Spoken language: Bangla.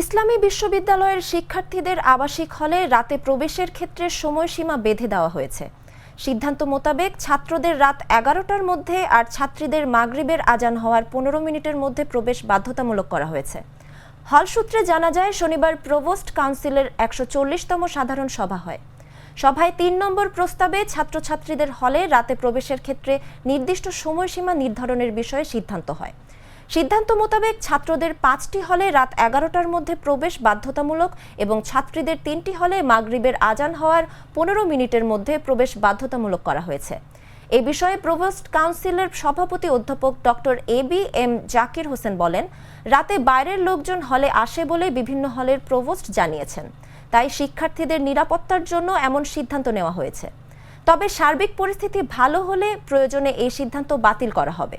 ইসলামী বিশ্ববিদ্যালয়ের শিক্ষার্থীদের আবাসিক হলে রাতে প্রবেশের ক্ষেত্রে সময়সীমা বেঁধে দেওয়া হয়েছে। সিদ্ধান্ত মোতাবেক ছাত্রদের রাত এগারোটার মধ্যে আর ছাত্রীদের মাগরিবের আজান হওয়ার পনেরো মিনিটের মধ্যে প্রবেশ বাধ্যতামূলক করা হয়েছে। হল সূত্রে জানা যায়, শনিবার প্রভোস্ট কাউন্সিলের একশো চল্লিশতম সাধারণ সভা হয়। সভায় তিন নম্বর প্রস্তাবে ছাত্রছাত্রীদের হলে রাতে প্রবেশের ক্ষেত্রে নির্দিষ্ট সময়সীমা নির্ধারণের বিষয়ে সিদ্ধান্ত হয়। সিদ্ধান্ত মোতাবেক ছাত্রদের পাঁচটি হলে রাত এগারোটার মধ্যে প্রবেশ বাধ্যতামূলক এবং ছাত্রীদের তিনটি হলে মাগরিবের আজান হওয়ার পনেরো মিনিটের মধ্যে প্রবেশ বাধ্যতামূলক করা হয়েছে। এ বিষয়ে প্রভোস্ট কাউন্সিলের সভাপতি অধ্যাপক doctor A B M Zakir Hossain বলেন, রাতে বাইরের লোকজন হলে আসে বলে বিভিন্ন হলের প্রভোস্ট জানিয়েছেন। তাই শিক্ষার্থীদের নিরাপত্তার জন্য এমন সিদ্ধান্ত নেওয়া হয়েছে। তবে সার্বিক পরিস্থিতি ভালো হলে প্রয়োজনে এই সিদ্ধান্ত বাতিল করা হবে।